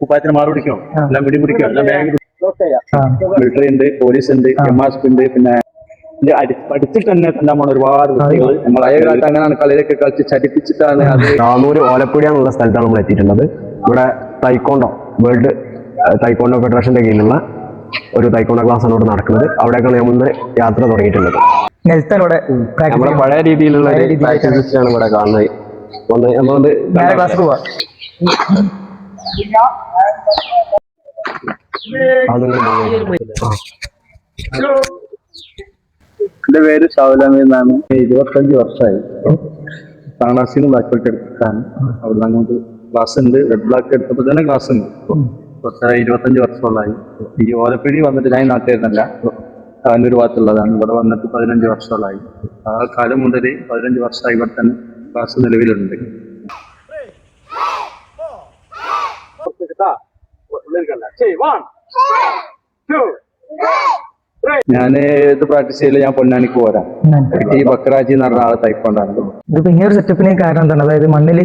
കുപ്പായത്തിന് മാറി പിടിക്കോ? എല്ലാം പിടിപിടിക്കോ എല്ലാം ബാങ്ക്. മിലിറ്ററി ഉണ്ട് പോലീസ് ഉണ്ട് എം ആർ ഉണ്ട് പിന്നെ പഠിച്ചിട്ട് തന്നെ പോണ ഒരുപാട് കുട്ടികൾ നമ്മൾ പഴയ കാലത്ത് അങ്ങനെയാണ് കളിയിലൊക്കെ കളിച്ച് ചടിപ്പിച്ചിട്ടാണ് അത് താനൂര് ഓലപ്പുഴ എന്നുള്ള സ്ഥലത്താണ് നമ്മൾ എത്തിയിട്ടുള്ളത്. ഇവിടെ തൈക്കോണ്ടോ വേൾഡ് തൈക്കോണ്ടോ ഫെഡറേഷന്റെ കീഴിലുള്ള ഒരു തൈക്കോണ്ടോ ക്ലാസ് ആണ് ഇവിടെ നടക്കുന്നത്. അവിടേക്കാണ് നമ്മൾ മുന്നേ യാത്ര തുടങ്ങിയിട്ടുള്ളത്. നമ്മുടെ പഴയ രീതിയിലുള്ള ഒരു രീതിയിൽ ഇവിടെ കാണുന്നത്. നേരെ പോവാ. എന്റെ പേര് ഷാവുലാമി എന്നാണ്. ഇരുപത്തഞ്ച് വർഷമായി. താണാസിന് ബ്ലാക്ക് ബെൽറ്റ് എടുത്താണ് അവിടെ അങ്ങോട്ട് ക്ലാസ് ഉണ്ട്. റെഡ് ബ്ലാക്ക് എടുത്തപ്പോൾ തന്നെ ക്ലാസ് ഉണ്ട്. കുറച്ചായി ഇരുപത്തഞ്ച് വർഷമുള്ളായി ഈ ഓലപ്പിഴി വന്നിട്ട് ഞാൻ നാട്ടുകാരനല്ല ഒരു ഭാഗത്തുള്ളതാണ്. ഇവിടെ വന്നിട്ട് പതിനഞ്ച് വർഷമുള്ളായി ആ കാലം മുതൽ പതിനഞ്ച് വർഷമായി ഇവിടെ തന്നെ ക്ലാസ് നിലവിലുണ്ട്. ഞാൻ ഇത് പ്രാക്ടീസ് ചെയ്യില്ല ഞാൻ പൊന്നാനിക്ക് പോരാ. ഈ ബക്രാജി എന്ന് പറഞ്ഞ ആളെ തൈക്കൊണ്ടാണ് ഇതിപ്പോ ഇങ്ങനെ ഒരു സെറ്റപ്പിന് കാരണം എന്താണ്? അതായത് മണ്ണിൽ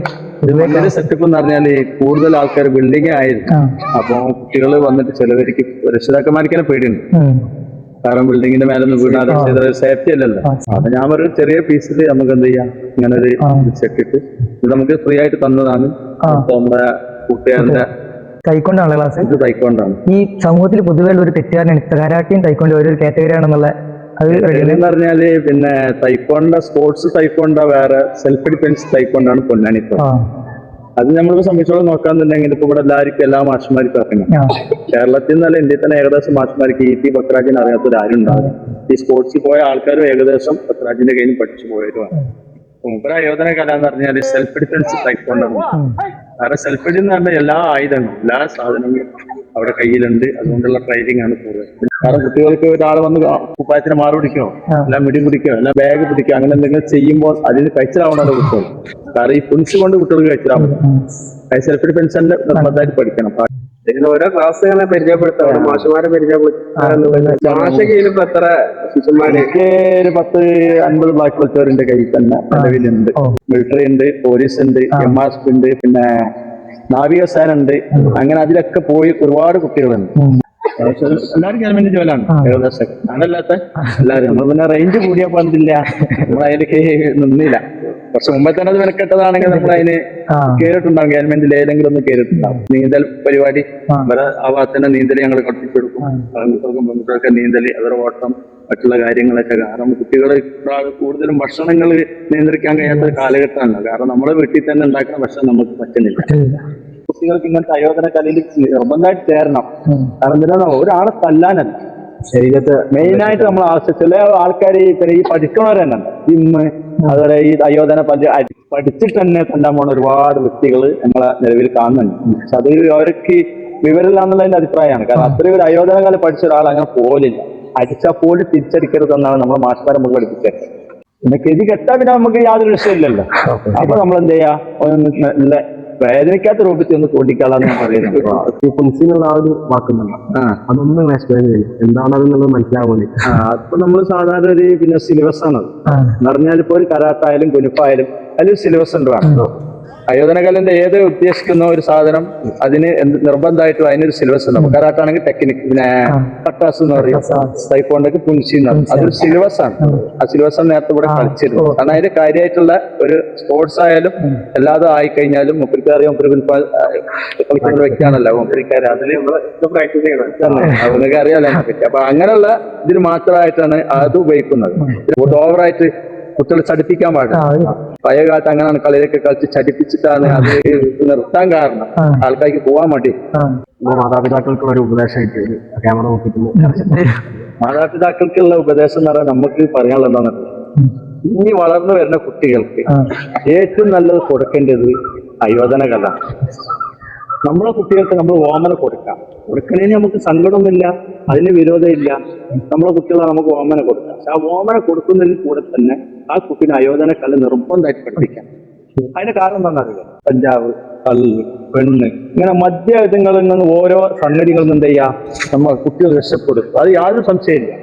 ഇതിന്റെ സെറ്റപ്പ് എന്ന് പറഞ്ഞാൽ കൂടുതൽ ആൾക്കാർ ബിൽഡിംഗ് ആയിരുന്നു. അപ്പൊ കുട്ടികൾ വന്നിട്ട് ചിലവർക്ക് രക്ഷിതാക്കന്മാർക്ക് പേടിയുണ്ട്. ഉം. കാരണം ബിൽഡിങ്ങിന്റെ മേലെ വീണാൽ സേഫ്റ്റി അല്ലല്ലോ. അപ്പൊ ഞാൻ ഒരു ചെറിയ പീസിൽ നമുക്ക് എന്ത് ചെയ്യാം? ഇങ്ങനെ ഒരു സെറ്റിട്ട് ഇത് നമുക്ക് ഫ്രീ ആയിട്ട് തന്നതാണ്. അപ്പൊ നമ്മുടെ കൂട്ടുകാരന്റെ കൈക്കൊണ്ടാണ് ക്ലാസ്? ഇത് തൈക്കൊണ്ടാണ് ഈ സമൂഹത്തിൽ പൊതുവെ ഉള്ള ഒരു തെറ്റുകാരനാണ് കരാട്ടിയും തൈക്കൊണ്ട് ഓരോ കാറ്റഗറി ആണെന്നുള്ള അത് എന്ന് പറഞ്ഞാൽ പിന്നെ തൈക്കോണ്ട സ്പോർട്സ് തൈക്കോണ്ട വേറെ സെൽഫ് ഡിഫൻസ് തൈക്കൊണ്ടാണ് പൊന്നാണി അത് നമ്മളിപ്പോ സംബന്ധിച്ചോളം നോക്കാന്നുണ്ടെങ്കിൽ ഇപ്പൊ ഇവിടെ എല്ലാവർക്കും എല്ലാ മാഷന്മാർക്കും അറിയണം. കേരളത്തിൽ നിന്നല്ല ഇന്ത്യയിൽ തന്നെ ഏകദേശം മാഷന്മാർക്ക് ഇ ടി പത്രാജിനെ അറിയാത്തൊരു ആരും ഉണ്ടാവില്ല ഈ സ്പോർട്സിൽ പോയ ആൾക്കാരും ഏകദേശം പത്രാജിന്റെ കയ്യിൽ പഠിച്ചു പോയവരുമാണ്. മുമ്പ് ആയോധന കല എന്ന് പറഞ്ഞാൽ സെൽഫ് ഡിഫൻസ് ടൈപ്പോണ്ടാണ് കാരണം സെൽഫ് എന്ന് പറഞ്ഞാൽ എല്ലാ ആയുധങ്ങളും എല്ലാ സാധനങ്ങളും അവിടെ കയ്യിലുണ്ട്. അതുകൊണ്ടുള്ള ട്രെയിനിങ് ആണ് കൂടുതൽ. കാരണം കുട്ടികൾക്ക് ഒരാൾ വന്ന് കുപ്പായത്തിന് മാറി പിടിക്കോ? എല്ലാം മിടി പിടിക്കോ എല്ലാം ബാഗ് പിടിക്കോ? അങ്ങനെ എന്തെങ്കിലും ചെയ്യുമ്പോൾ അതിന് കഴിച്ചിലാവണല്ലോ കുട്ടികൾ കാരണം ഈ പെൻസ് കൊണ്ട് കുട്ടികൾക്ക് കഴിച്ചിലാവും സെൽഫ് ഡിഫൻസിന്റെ നിർബന്ധമായിട്ട് പഠിക്കണം. ഇതിൽ ഓരോ ക്ലാസ്സുകളെ പരിചയപ്പെടുത്താം. മാഷുമാരെ പരിചയപ്പെടുത്താം ഇപ്പൊ എത്ര ശിഷ്യന്മാര്? എനിക്ക് ഒരു പത്ത് അൻപത് ബ്ലാക്ക് ബെൽറ്റുകാരുടെ കയ്യിൽ തന്നെ നിലവിലുണ്ട്. മിലിറ്ററി ഉണ്ട് പോലീസ് ഉണ്ട് എം ആർ ഉണ്ട് പിന്നെ നാവികസേന ഉണ്ട്. അങ്ങനെ അതിലൊക്കെ പോയി ഒരുപാട് കുട്ടികളുണ്ട്. എല്ലാവരും ഗവൺമെന്റ് ജോലാണ് ഏകദേശം. എല്ലാവരും. നമ്മൾ പിന്നെ റേഞ്ച് കൂടിയാ പറഞ്ഞില്ല നമ്മൾ അതിലേക്ക് നിന്നില്ല. കുറച്ച് മുമ്പേ തന്നെ അത് മെനക്കെട്ടതാണെങ്കിൽ നമ്മൾ അതിന് കേറിട്ടുണ്ടാവും ഗവൺമെന്റിൽ ഏതെങ്കിലും ഒന്ന് കേറിട്ടുണ്ടാവും നീന്തൽ പരിപാടി അവരെ ആ ഭാഗത്തന്നെ നീന്തൽ ഞങ്ങൾ കട്ടിച്ചെടുക്കും പെൺകുട്ടികൾക്ക് നീന്തൽ അവരുടെ ഓട്ടം മറ്റുള്ള കാര്യങ്ങളൊക്കെ കാരണം കുട്ടികൾ കൂടുതലും ഭക്ഷണങ്ങൾ നിയന്ത്രിക്കാൻ കഴിയാത്ത കാലഘട്ടമാണ്. കാരണം നമ്മുടെ വീട്ടിൽ തന്നെ ഉണ്ടാക്കുന്ന ഭക്ഷണം നമുക്ക് പറ്റുന്നില്ല. കുട്ടികൾക്ക് ഇങ്ങനത്തെ അയോധന കലയിൽ നിർബന്ധമായിട്ട് ചേരണം. കാരണം എന്തിനാ ഒരാളെ തല്ലാനല്ല. ശരീരത്തെ മെയിനായിട്ട് നമ്മൾ ആവശ്യം ചില ആൾക്കാർ ഈ പഠിക്കുന്നവർ തന്നെ ജിമ്മ് അതുപോലെ ഈ അയോധന പഞ്ച പഠിച്ചിട്ട് തന്നെ കൊണ്ടാൻ പോണ ഒരുപാട് വ്യക്തികൾ നമ്മളെ നിലവിൽ കാണുന്നുണ്ട്. പക്ഷെ അത് അവർക്ക് വിവരമില്ല എന്നുള്ളതിന്റെ അഭിപ്രായമാണ്. കാരണം അത്രയും ഒരു അയോധന കാലം പഠിച്ച ഒരാൾ അങ്ങനെ പോലില്ല. അടിച്ചാൽ പോലും തിരിച്ചടിക്കരുതെന്നാണ് നമ്മൾ മാഷ്മാരെ നമുക്ക് പഠിപ്പിച്ചത്. പിന്നെ കെതി കെട്ടാ പിന്നെ നമുക്ക് യാതൊരു വിഷയമില്ലല്ലോ അപ്പൊ നമ്മൾ എന്ത് ചെയ്യാ വേദനിക്കാത്ത രൂപത്തിൽ ഒന്ന് ചൂണ്ടിക്കാളാന്ന് ഞാൻ പറയുന്നത്. ഈ ആ ഒരു വാക്കുന്നുണ്ട് അതൊന്നും എക്സ്പ്ലെയിൻ ചെയ്യും എന്താണ് അതെന്നുള്ളത് മനസ്സിലാവുന്നത് അപ്പൊ നമ്മൾ സാധാരണ ഒരു പിന്നെ സിലബസ് ആണ്. എന്ന് പറഞ്ഞാൽ ഇപ്പൊ ഒരു കരാട്ടായാലും കുനിപ്പായാലും അതിലൊരു സിലബസ് ഉണ്ട്. അയോധനകലന്റെ ഏത് ഉദ്ദേശിക്കുന്ന ഒരു സാധനം അതിന് എന്ത് നിർബന്ധമായിട്ടും അതിനൊരു സിലബസ് ഉണ്ട്. കരാട്ടാണെങ്കിൽ ടെക്നിക് പിന്നെ പട്ടാസ് എന്ന് പറയും. തൈക്കോണ്ടൊക്കെ പുൻസി എന്ന് പറയും അതൊരു സിലബസ് ആണ്. ആ സിലബസ് ആണ് നേരത്തെ ഇവിടെ കളിച്ചിരുന്നു കാരണം അതിന്റെ കാര്യമായിട്ടുള്ള ഒരു സ്പോർട്സ് ആയാലും എല്ലാതും ആയി കഴിഞ്ഞാലും മുപ്പരിക്ക് അറിയാം മുപ്പരി കളിക്കുന്ന ഒരു വ്യക്തിയാണല്ലോ. മുപ്പരിക്കാർ അതിൽ പ്രാക്ടീസ് ചെയ്യണം. അവനൊക്കെ അറിയാലോ അപ്പൊ അങ്ങനെയുള്ള ഇതിന് മാത്രമായിട്ടാണ് അത് ഉപയോഗിക്കുന്നത്. ഓവറായിട്ട് കുട്ടികളെ ചടിപ്പിക്കാൻ പാടില്ല. പഴയ കാലത്ത് അങ്ങനെയാണ് കളിയിലൊക്കെ കളിച്ച് ചടിപ്പിച്ചിട്ടാണ് അത് നിർത്താൻ കാരണം. ആൾക്കാർക്ക് പോവാൻ നമ്മുടെ മാതാപിതാക്കൾക്ക് ഒരു ഉപദേശമായിട്ട് ക്യാമറ മാതാപിതാക്കൾക്കുള്ള ഉപദേശം എന്ന് പറഞ്ഞാൽ നമുക്ക് പറയാനുള്ള ഇനി വളർന്നു വരുന്ന കുട്ടികൾക്ക് ഏറ്റവും നല്ലത് കൊടുക്കേണ്ടത് അയോധന കഥ നമ്മളെ കുട്ടികൾക്ക് നമ്മൾ ഓമന കൊടുക്കാം. കൊടുക്കണേന് നമുക്ക് സങ്കടമൊന്നുമില്ല അതിന് വിരോധമില്ല. നമ്മളെ കുട്ടികളെ നമുക്ക് ഓമന കൊടുക്കാം. പക്ഷെ ആ ഓമന കൊടുക്കുന്നതിന് കൂടെ തന്നെ ആ കുട്ടീനെ അയോധന കല്ല് നിർബന്ധമായിട്ട് പഠിപ്പിക്കാം. അതിന് കാരണം എന്താണെന്നറിയാം? പഞ്ചാബ് കല്ല് പെണ്ണ് ഇങ്ങനെ മദ്യ ഇതങ്ങളിൽ നിന്ന് ഓരോ സംഗതികളിൽ നിന്ന് എന്ത് ചെയ്യാം? നമ്മൾ കുട്ടികൾ രക്ഷപ്പെടും. അത് യാതൊരു സംശയമില്ല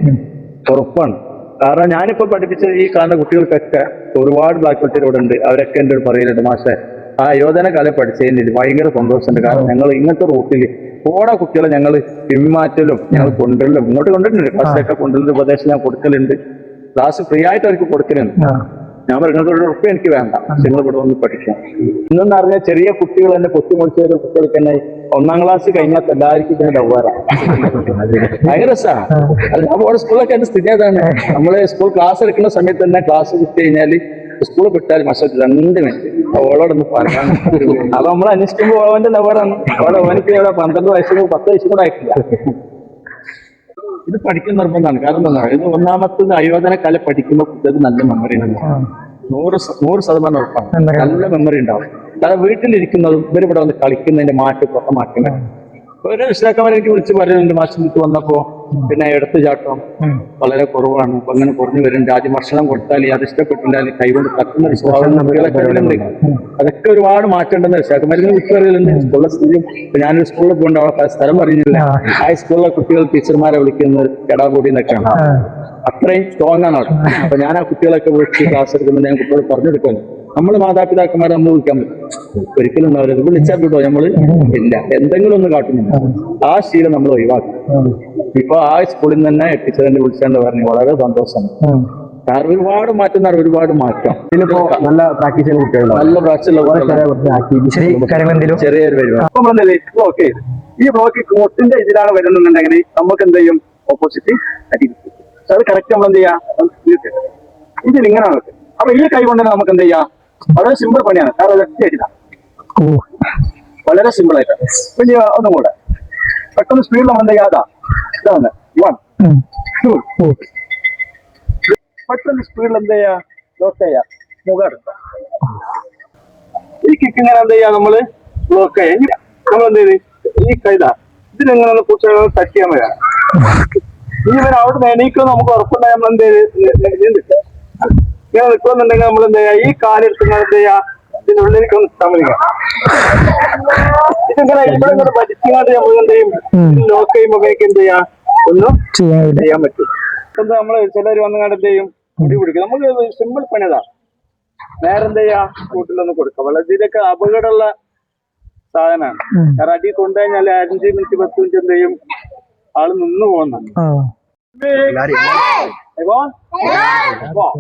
ഉറപ്പാണ്. കാരണം ഞാനിപ്പോ പഠിപ്പിച്ച ഈ കാണുന്ന കുട്ടികൾക്കൊക്കെ ഒരുപാട് ബ്ലാക്ക് ബെൽറ്റ് ഇവിടെ ഉണ്ട്. അവരൊക്കെ എന്റെ പറയുന്നുണ്ട് മാഷെ ആ യോധന കല പഠിച്ചതിന് ഭയങ്കര സന്തോഷമുണ്ട് കാരണം. ഞങ്ങൾ ഇങ്ങനത്തെ റൂട്ടിൽ ഓടെ കുട്ടികളെ ഞങ്ങൾ പിന്മാറ്റലും ഞങ്ങൾ കൊണ്ടുവരലും. ഇങ്ങോട്ട് കൊണ്ടുവരുന്നുണ്ട് ക്ലാസ്സിലൊക്കെ കൊണ്ടുവരുന്ന ഉപദേശം ഞാൻ കൊടുക്കലുണ്ട്. ക്ലാസ് ഫ്രീ ആയിട്ട് അവർക്ക് കൊടുക്കലുണ്ട്. ഞാൻ പറയുന്നത് ഒരു ഉറപ്പ് എനിക്ക് വേണ്ട. നിങ്ങൾ ഇവിടെ വന്ന് പഠിക്കാം. ഇന്നെന്ന് പറഞ്ഞാൽ ചെറിയ കുട്ടികൾ തന്നെ കൊത്തിമുടിച്ച കുട്ടികൾക്ക് തന്നെ ഒന്നാം ക്ലാസ് കഴിഞ്ഞാൽ എല്ലാവർക്കും ഇതിന് ഡവ്വാറാണ് ഭയങ്കര രസമാണ് അത് സ്കൂളൊക്കെ എന്റെ സ്ഥിതി അതാണ്. നമ്മൾ സ്കൂൾ ക്ലാസ് എടുക്കുന്ന സമയത്ത് തന്നെ ക്ലാസ് കിട്ടി കഴിഞ്ഞാൽ സ്കൂൾ വിട്ടാൽ മസ്സത്തിൽ രണ്ട് മിനിറ്റ് അവളോടൊന്ന് പറയാം അത് നമ്മൾ അന്വേഷിക്കുമ്പോൾ അവന്റെ ഡവറാണ് അവിടെ അവനക്ക് ഇവിടെ പന്ത്രണ്ട് വയസ്സും പത്ത് വയസ്സും കൂടെ ആയിട്ടില്ല. ഇത് പഠിക്കുന്ന നിർബന്ധമാണ്. കാരണം എന്താ ഇത് ഒന്നാമത്തത് അയോധന കല പഠിക്കുമ്പോൾ കുട്ടികൾക്ക് നല്ല മെമ്മറി ഉണ്ടാവും നൂറ് നൂറ് ശതമാനം ഉറപ്പാണ്. നല്ല മെമ്മറി ഉണ്ടാവും. കാരണം വീട്ടിലിരിക്കുന്നതും ഇവരിവിടെ വന്ന് കളിക്കുന്നതിന്റെ മാറ്റം പുറത്തെ മാറ്റങ്ങൾ ഒരു രക്ഷിതാക്കന്മാരെ എനിക്ക് വിളിച്ച് പറയുന്നുണ്ട് മാഷിനിട്ട് വന്നപ്പോ പിന്നെ എടുത്തു ചാട്ടം വളരെ കുറവാണ്. അപ്പൊ അങ്ങനെ കുറഞ്ഞു വരും ഭക്ഷണം കൊടുത്താൽ അത് ഇഷ്ടപ്പെട്ടില്ല കൈകൊണ്ട് തട്ടുന്ന ഒരു സ്വഭാവം അതിലുണ്ട് അതൊക്കെ ഒരുപാട് മാറ്റേണ്ടെന്ന് ഉണ്ടെന്ന് കുട്ടികളിലുണ്ട് സ്കൂളിലെ സ്ഥിതിയും ഞാനൊരു സ്കൂളിൽ പോകേണ്ട അവിടെ സ്ഥലം പറഞ്ഞില്ല ഹൈസ്കൂളിലെ കുട്ടികൾ ടീച്ചർമാരെ വിളിക്കുന്നത് കെടാകൂടി എന്നൊക്കെയാണ് അത്രയും സ്ട്രോങ് ആണ് അവിടെ. അപ്പൊ ഞാൻ ആ കുട്ടികളൊക്കെ വിളിച്ച് ക്ലാസ് എടുക്കുമ്പോൾ ഞാൻ കുട്ടികളെ പറഞ്ഞു കൊടുക്കുന്നു നമ്മൾ മാതാപിതാക്കന്മാരെ നമ്മൾ വിളിക്കാൻ പറ്റും. ഒരിക്കലും ഉണ്ടാവില്ല വിളിച്ചാൽ കിട്ടോ നമ്മൾ? ഇല്ല. എന്തെങ്കിലും ഒന്ന് കാട്ടുന്നില്ല ആ ശീലം നമ്മൾ ഒഴിവാക്കും. ഇപ്പൊ ആ സ്കൂളിൽ നിന്ന് തന്നെ ടീച്ചറിനെ വിളിച്ചാണ്ട് പറഞ്ഞു. വളരെ സന്തോഷം. ഒരുപാട് മാറ്റം പറഞ്ഞാൽ ഒരുപാട് മാറ്റം. ഇതിലിപ്പോ നല്ല പ്രാക്ടീസ് നല്ല പ്രാക്ടീസ് ചെറിയൊരു പരിപാടി. ബ്ലോക്ക് ചെയ്ത് ഈ ബ്ലോക്ക് കോട്ടിന്റെ ഇതിലാണ് വരുന്നുണ്ടെങ്കിൽ നമുക്ക് എന്ത് ചെയ്യും? ഓപ്പോസിറ്റ് അടിക്കും അത് കറക്റ്റ് നമ്മൾ എന്ത് ചെയ്യാം ഇതിൽ ഇങ്ങനെയാണ്. അപ്പൊ ഈ കൈ കൊണ്ടുതന്നെ നമുക്ക് എന്ത് ചെയ്യാം? വളരെ സിമ്പിൾ പണിയാണ്. കാരണം അടിതാണ് വളരെ സിമ്പിൾ ആയിട്ട്. വലിയ ഒന്നും കൂടെ. പെട്ടെന്ന് സ്പീഡിൽ നമ്മൾ എന്താ ചെയ്യാതാ ഇതാണ് വൺ. ടു പെട്ടെന്ന് സ്പീഡിൽ എന്ത് ചെയ്യാ? ലോക്ക് ചെയ്യാ. മുഖം എടുക്കാം. ഈ കിക്ക് ഇങ്ങനെ എന്ത് ചെയ്യാ നമ്മൾ? ലോക്ക് ചെയ്യാം. നമ്മൾ എന്ത് ചെയ്ത് ഈ കൈതാ ഇതിനെങ്ങനെ ഒന്ന് കുറച്ച് തട്ടിയാൽ മതി ഇനി ഇവൻ അവിടെ എണീക്കും നമുക്ക് ഉറപ്പുണ്ടായ നമ്മൾ എന്ത് ചെയ്ത് ഇങ്ങനെ നിൽക്കുന്നുണ്ടെങ്കിൽ നമ്മൾ എന്താ ചെയ്യാ? ഈ കാലെടുത്ത് എന്ത് ചെയ്യാ? ഇതിനുള്ളിലേക്ക് ഒന്ന് സമ്മതിക്കാം ഇതിങ്ങനെ ഇവിടെ ഇങ്ങനെ വലിച്ചുകൊണ്ട് നമ്മൾ എന്ത് ചെയ്യും? ലോക്ക് ചെയ്യുമ്പോൾ എന്ത് ചെയ്യാം? ഒന്നും ചെയ്യാൻ ചെയ്യാൻ പറ്റും. എന്താ നമ്മൾ ചിലര് വന്ന് കണ്ട് എന്ത് ചെയ്യും? മുടി പിടിക്കും. നമുക്ക് സിമ്പിൾ പണിതാ നേരെ എന്ത് ചെയ്യാ? കൂട്ടിലൊന്ന് കൊടുക്കാം. വളരെ ഇതിലൊക്കെ അപകടമുള്ള സാധനമാണ്. കാരണം അടി കൊണ്ടുകഴിഞ്ഞാൽ അഞ്ച് മിനിറ്റ് പത്ത് മിനിറ്റ് എന്ത് ചെയ്യും? ആൾ നിന്ന് പോകുന്നുണ്ട് 해본? 해본!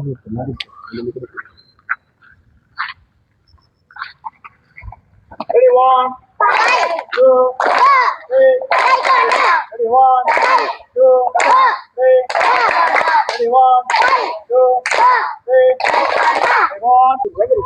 Everyone, one three, everyone, two, three, everyone, two, three, everyone, two, three.